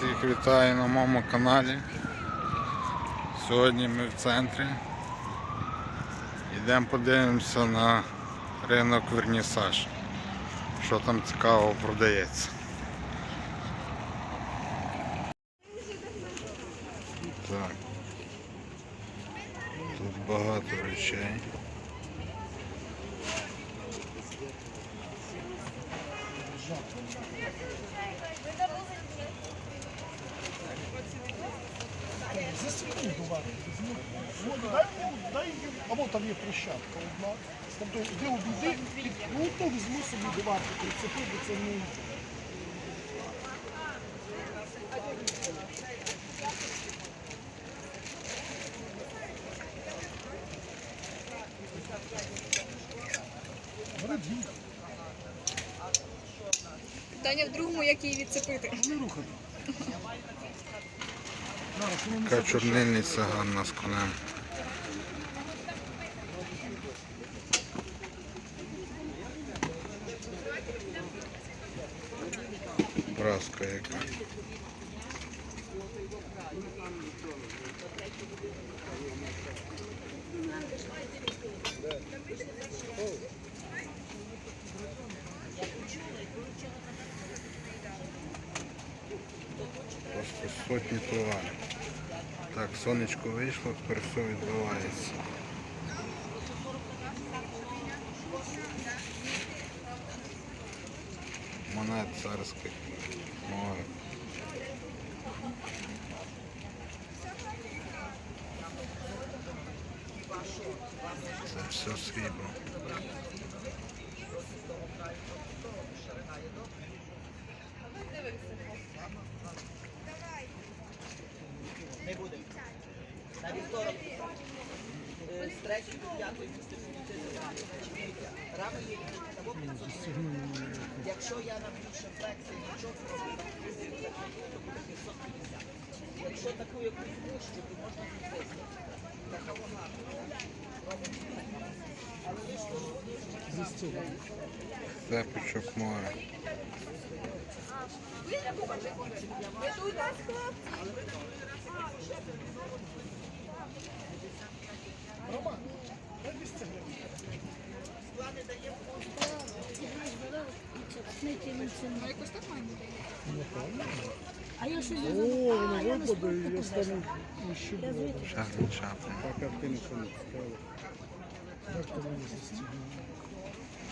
Всіх вітаю на моєму каналі. Сьогодні ми в центрі. Йдемо подивимося на ринок Вернісаж. Що там цікавого продається. Так. Тут багато речей. Площадка одна. Тобто йди обійди, і, ну то візьму собі давати прицепи, бо це не. Таня в другому, як її відцепити. не рухати. Така чорнильниця гарна з конем. Праска яка. Просто сотні товарів. Так, сонечко вийшло, тепер все відбувається. Монет царських. Це все срібло. Якщо я напишу флекси то буде 550. Якщо таку якусь гущу, то можна купити. Така вона. Запічок море. Роман, дай 200 гривень. Ну якось так має бути. А я щось О, воно випаде, і я стану ще було. Шафін шафін. Так, картини, що не цікаво. Як то мені застігнув?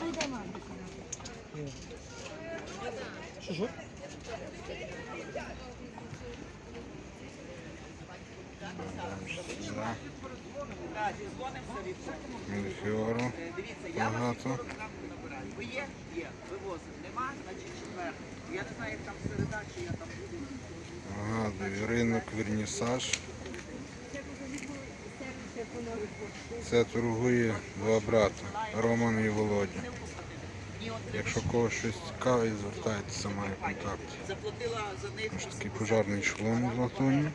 Ай. Що, Так, від Мельфіору. Дивіться, я Багато. Ви є? Є. Вивозимо. Нема, значить четвер. Я не знаю, як там середа, чи я там буду. Нагадую, ринок Вернісаж. Це торгує два брата Роман і Володя. Якщо когось щось цікавить, звертайтеся, маю контакт. Заплатила за них Ось такий пожарний шолом з латуні.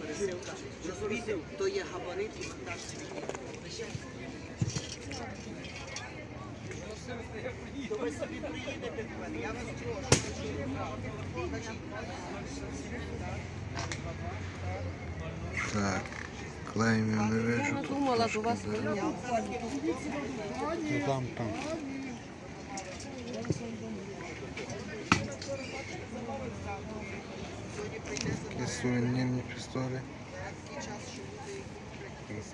Пересилка. Розумієте, то є габарит і монтаж. То ви собі приїдете до мене, я вас прошу. Так, клеєм не вижу. тут думала, що у вас виняв. Ну, Там, там. сувенірні пістолі.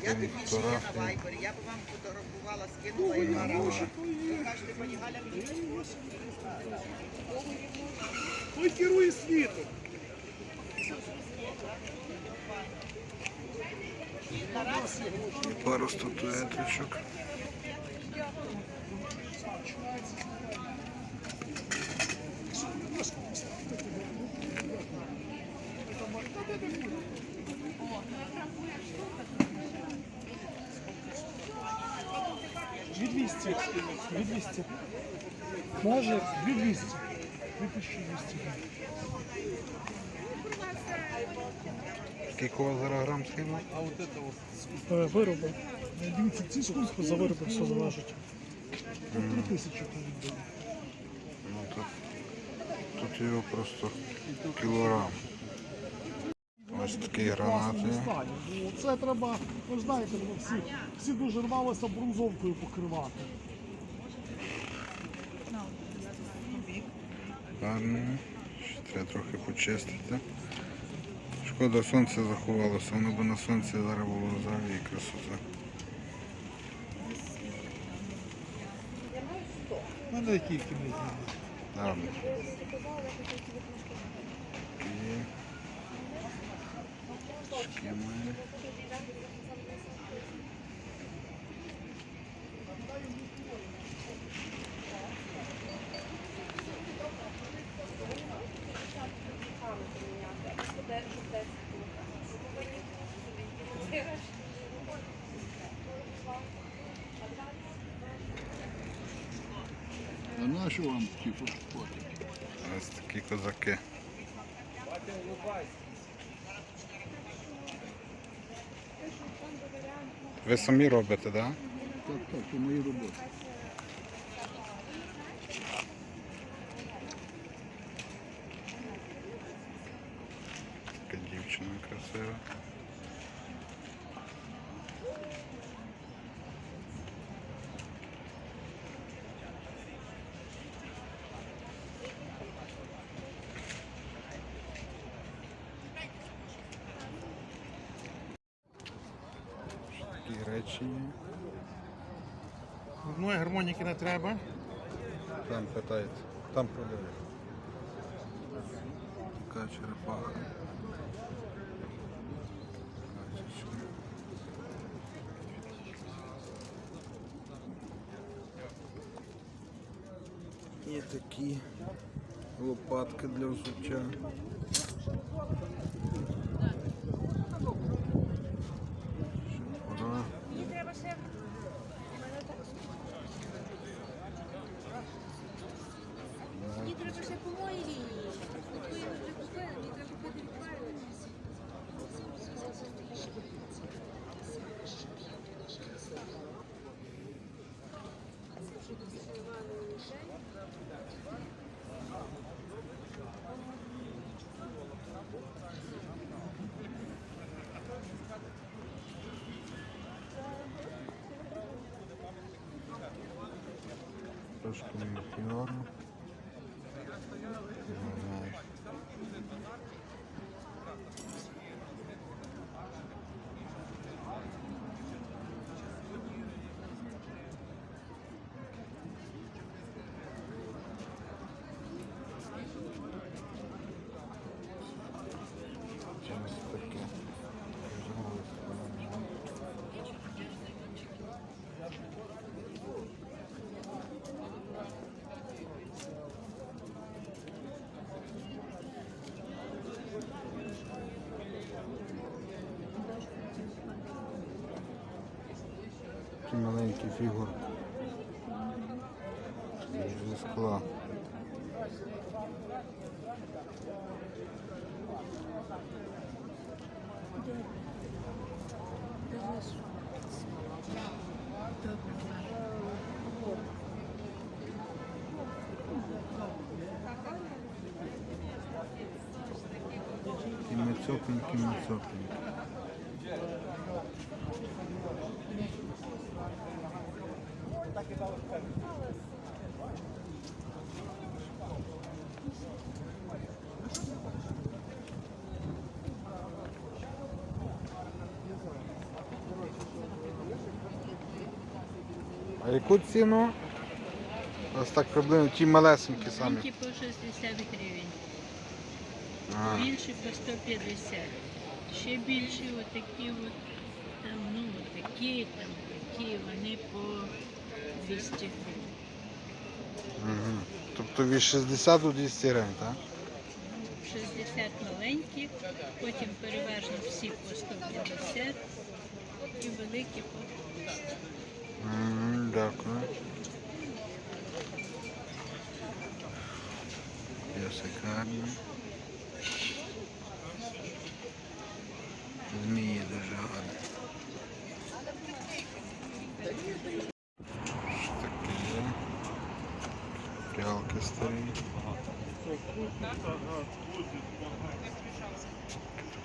Я Красиві тобі ще є на фотографії. вайбері, я б вам фотографувала, скинула і на гроші. Ви кажете, пані Галя, мені Той керує світом. І пару статуеточок. Може, дві 200. 2200. Скільки у вас зараз грам срібла? Е, Вироби. Дивіться, ці скільки за вироби все залежить. Три тисячі віддаю. Ну, тут, тут його просто кілограм. Ось такі гранати. Ну, це треба, ви знаєте, ну, всі, всі дуже рвалися бронзовкою покривати. Гарно. Ще треба трохи почистити. Шкода, сонце заховалося, воно б на сонці зараз було взагалі красота. У мене які кімнаті. Гарно. І... що вам типу фотофоти? Ось такі козаки. Ви самі робите, так? Да? Так, так, це мої роботи. Є. Одної гармоніки не треба. Там питається. Там продають. Така черепаха. Є такі лопатки для взуття. Dios, que mi. Такі маленькі фігурки. Зі скла. І мацьопенькі, А яку ціну? Ось так приблизно ті малесенькі самі. Маленькі по 60 гривень, А, більші по 150. Ще більші отакі от, там, ну, отакі, там такі, вони по 200 гривень. угу. Тобто від 60 до 200 гривень, так? 60 маленькі, потім переважно всі по 150 і великі по 200. Мгм, Дякую. Песик гарний. Змії дуже гарні. Ось такі Паялки старі.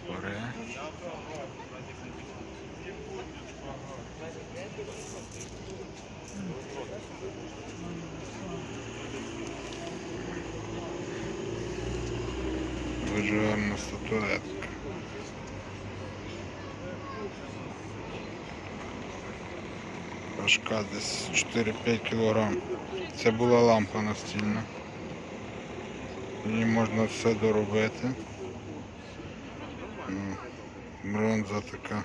Топори. Гарна статуетка. Важка десь 4-5 кг. Це була лампа настільна. Її можна все доробити. Ну, Бронза така.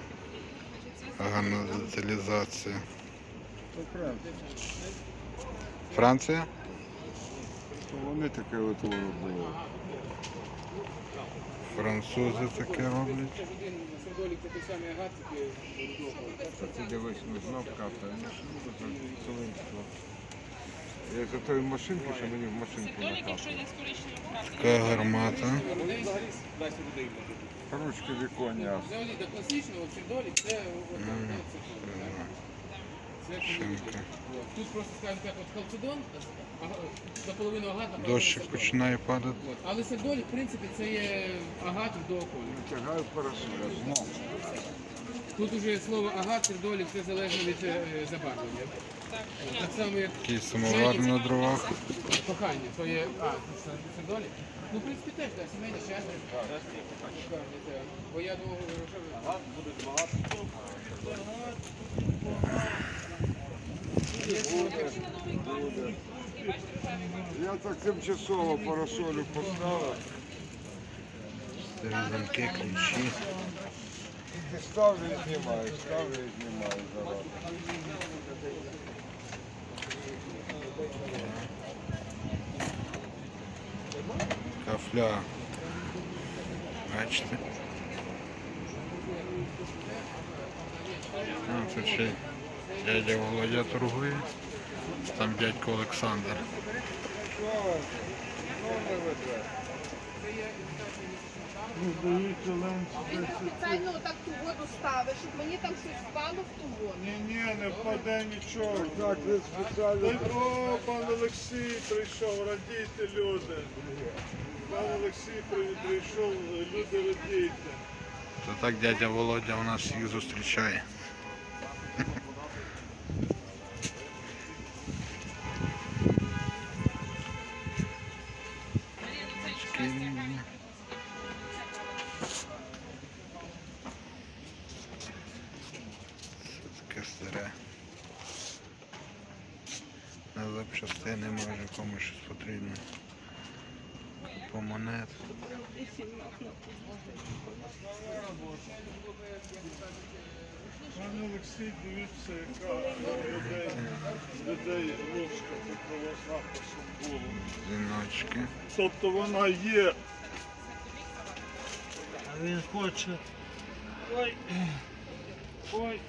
Гарна деталізація. Франція? Вони таке от робили. Французи таке роблять. Це дивись, ну знов капає. Ну? Я за тої машинки, що мені в машинку. Така гармата. Ручки віконня. Взагалі до класичного цирдолі це тут просто скажімо так, от халцедон, ага, наполовину агат, наполовину Дощик починає падати. Але сердолі, в принципі, це є агат до кольору. Тягаю парасоля. Тут уже слово агат, сердолі, все залежно від е, забарвлення. Так само, як Такий самовар на дровах. кохання, то є а, це сердолі. Ну, в принципі, теж, так, сімейне щастя. Бо я думав, що ви- Я так тимчасово парасолю поставив. Старі замки, ключі. Ставлю і знімаю, ставлю і знімаю зараз. Кафля. Бачите? А, тут ще дядя Володя торгує. Там дядько Олександр. Він спеціально так ту воду ставить, щоб мені там щось впало в ту воду. Ні, ні, не впаде нічого. Так, ви спеціально. Дай, О, пан Олексій прийшов, радійте люди. Пан Олексій прийшов, люди радійте. То так дядя Володя у нас їх зустрічає. Пан Олексій, дивіться, яка людей, людей ложка такого з написом було. Тобто вона є. А він хоче. Ой. Ой,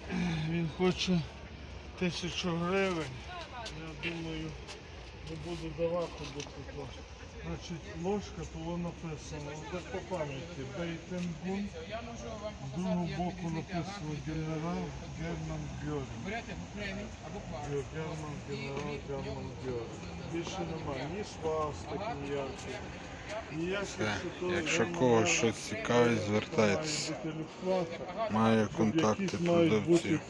він хоче тисячу гривень. Я думаю, не буду давати до такого. Значить, ложка, то воно написано, де по пам'яті, Бейтенгун. З другого боку написано генерал Герман Гьорін. Герман, генерал Герман Гьорін. Більше немає ні свастик ніяких. Якщо когось щось цікавить, звертайтеся. Має контакти продавців.